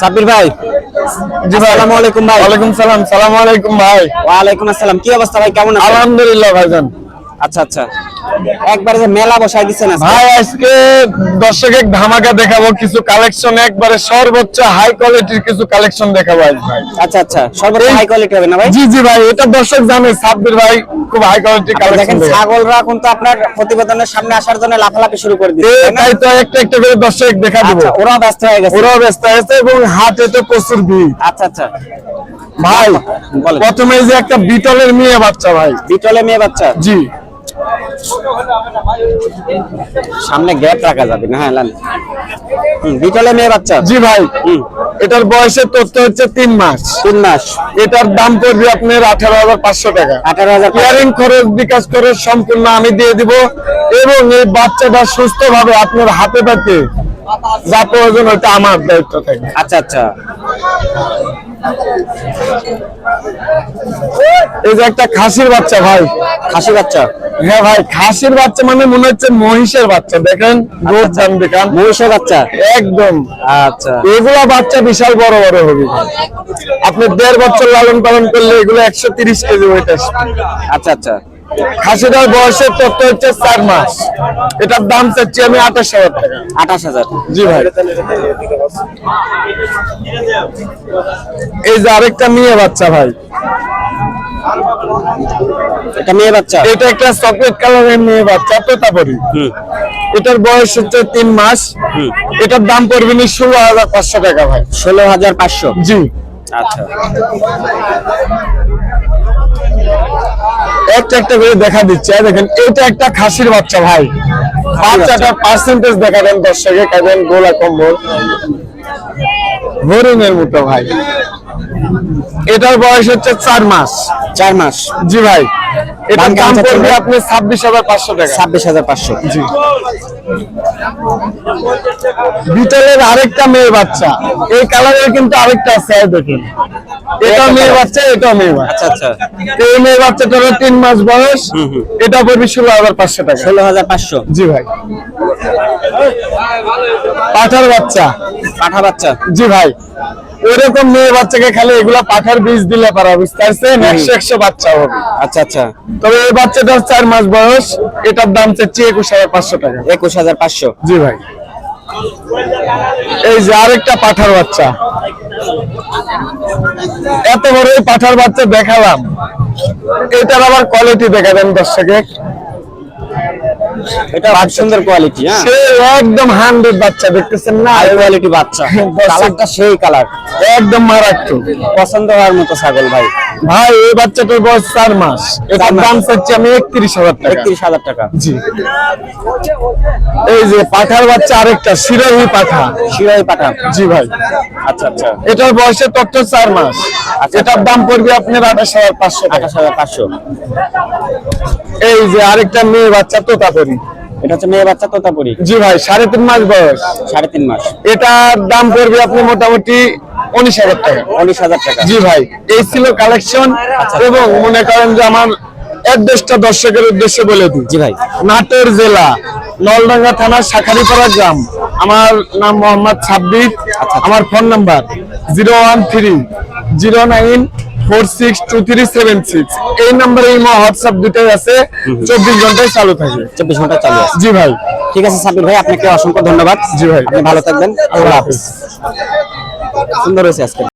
সাব্বির ভাই। জি ভাই। আসসালামু আলাইকুম ভাই। ওয়ালাইকুম সালাম। সালাম আলাইকুম ভাই। ওয়ালাইকুম আসসালাম। কি অবস্থা ভাই? কেমন আছেন? আলহামদুলিল্লাহ ভাইজান। আচ্ছা আচ্ছা। একবারে যে মেলা বসাই দিচ্ছেন। ভাই আজকে দর্শকের ধামাকা দেখাবো কিছু কালেকশন একবারে সর্বোচ্চ হাই কোয়ালিটির কিছু কালেকশন দেখাবো আজ ভাই। আচ্ছা আচ্ছা সর্বোচ্চ হাই কোয়ালিটি হবে না ভাই? জি জি ভাই এটা দর্শক জানে সাব্বির ভাই খুব হাই কোয়ালিটি কালেকশন দেখেন ছাগলরা কিন্তু আপনার প্রতিবেদনের সামনে আসার জন্য লাফালাফি শুরু করে দিচ্ছে তাই তো একটা একটা করে দর্শক দেখা দিব। আচ্ছা ওরাও ব্যস্ত হয়ে গেছে। ওরাও ব্যস্ত আছে এবং হাটে তো প্রচুর ভিড়। আচ্ছা আচ্ছা। ভাই প্রথমে যে একটা বিটলের মেয়ে বাচ্চা ভাই। বিটলে মেয়ে বাচ্চা? জি। সামনে গ্যাপ রাখা যাবে না হ্যাঁ বিটলে মেয়ে বাচ্চা? জি ভাই। এটার বয়সের তথ্য হচ্ছে তিন মাস। তিন মাস। এটার দাম পড়বে আপনার আঠারো হাজার পাঁচশো টাকা। আঠারো হাজার কেয়ারিং খরচ বিকাশ করে সম্পূর্ণ আমি দিয়ে দিব। এবং এই বাচ্চাটা সুস্থ ভাবে আপনার হাতে পাতে যা প্রয়োজন ওইটা আমার দায়িত্ব থাকে আচ্ছা আচ্ছা। এই যে একটা খাসির বাচ্চা ভাই। খাসি বাচ্চা? হ্যাঁ ভাই খাসির বাচ্চা মানে মনে হচ্ছে মহিষের বাচ্চা। দেখেন দাম দেখান মহিষের বাচ্চা? একদম। আচ্ছা। এগুলা বাচ্চা বিশাল বড় বড় হবে। আপনি দেড় বছর লালন পালন করলে এগুলো একশো তিরিশ কেজি ওয়েট আসবে। আচ্ছা আচ্ছা। খাসিটার বয়সের তথ্য হচ্ছে চার মাস। এটার দাম চাচ্ছি আমি আঠাশ হাজার টাকা। আঠাশ হাজার। জি ভাই। এই যে আরেকটা মেয়ে বাচ্চা ভাই। এটা মেয়ে বাচ্চা? এটা একটা চকলেট কালারের মেয়ে বাচ্চা তোতাপরি এটার বয়স হচ্ছে তিন মাস। এটার দাম পড়বে নি ষোলো হাজার পাঁচশো টাকা ভাই। ষোলো হাজার পাঁচশো? জি। আচ্ছা। একটা একটা করে দেখা দিচ্ছে এই দেখেন এটা একটা খাসির বাচ্চা ভাই। বাচ্চাটার পার্সেন্টেজ দেখাবেন দর্শকে খাবেন গোলা কম্বল। হরিণের মতো ভাই। এটার বয়স হচ্ছে চার মাস। চার মাস। জি ভাই। এটার দাম পড়বে আপনি ছাব্বিশ হাজার পাঁচশো টাকা। ছাব্বিশ হাজার পাঁচশো। জি। বিটলের আরেকটা মেয়ে বাচ্চা। এই কালারের কিন্তু আরেকটা আছে দেখুন। এটা মেয়ে বাচ্চা এটা মেয়ে বাচ্চা। আচ্ছা আচ্ছা। এই মেয়ে বাচ্চাটারও তিন মাস বয়স। এটা পড়বে ষোলো হাজার পাঁচশো টাকা। ষোলো হাজার পাঁচশো। জি ভাই। পাঠার বাচ্চা। পাঠা বাচ্চা। জি ভাই। ওইরকম মেয়ে বাচ্চাকে খালি এগুলা পাঠার বীজ দিলে পারা বুঝতে পারছেন? একশো একশো বাচ্চা হবে। আচ্ছা আচ্ছা। তবে এই বাচ্চাটার চার মাস বয়স এটার দাম চাচ্ছি একুশ হাজার পাঁচশো টাকা। একুশ হাজার পাঁচশো। জি ভাই। এই যে আরেকটা পাঠার বাচ্চা। এত বড় এই পাঠার বাচ্চা দেখালাম। এটার আবার কোয়ালিটি দেখাবেন দর্শকে এটা খুব সুন্দর কোয়ালিটি হ্যাঁ? একদম হান্ড্রেড বাচ্চা দেখতেছেন না? হাই কোয়ালিটি বাচ্চা। কালারটা সেই কালার একদম মারাত্মক। পছন্দ হওয়ার মতো ছাগল ভাই। ভাই এই বাচ্চাটার বয়স চার মাস। এটার দাম চাচ্ছি আমি একত্রিশ হাজার টাকা। একত্রিশ হাজার টাকা। জি। এই যে পাঠার বাচ্চা আরেকটা শিরোহী পাঠা শিরাই পাঠা জি ভাই। আচ্ছা আচ্ছা। এটার বয়সের তথ্য চার মাস। এটার দাম পড়বে আপনার আঠাশ হাজার পাঁচশো টাকা। আঠাশ হাজার পাঁচশো। এই যে আরেকটা মেয়ে বাচ্চা তোতাপরি। এটা হচ্ছে মেয়ে বাচ্চা তোতাপুরি। জি ভাই সাড়ে তিন মাস বয়স। সাড়ে তিন মাস। এটার দাম পড়বে আপনি মোটামুটি উনিশ হাজার টাকা। উনিশ হাজার টাকা। জি ভাই এই ছিল কালেকশন এবং মনে করেন যে আমার অ্যাড্রেসটা দর্শকের উদ্দেশ্যে বলে দিই। জি ভাই। নাটোর জেলা নলডাঙ্গা থানার শাখারিপাড়া গ্রাম। আমার নাম মোহাম্মদ সাব্বির আমার phone number zero one three zero nine four six two three seven six. এই নাম্বারে ইমো হোয়াটসঅ্যাপ দুটাই আছে। চব্বিশ ঘন্টায় চালু থাকে। চব্বিশ ঘণ্টা চালু আছে। জি ভাই। ঠিক আছে সাবির ভাই আপনাকে অসংখ্য ধন্যবাদ। জি ভাই। আপনি ভালো থাকবেন। আল্লাহ হাফিজ। সুন্দর হয়েছে আজকে।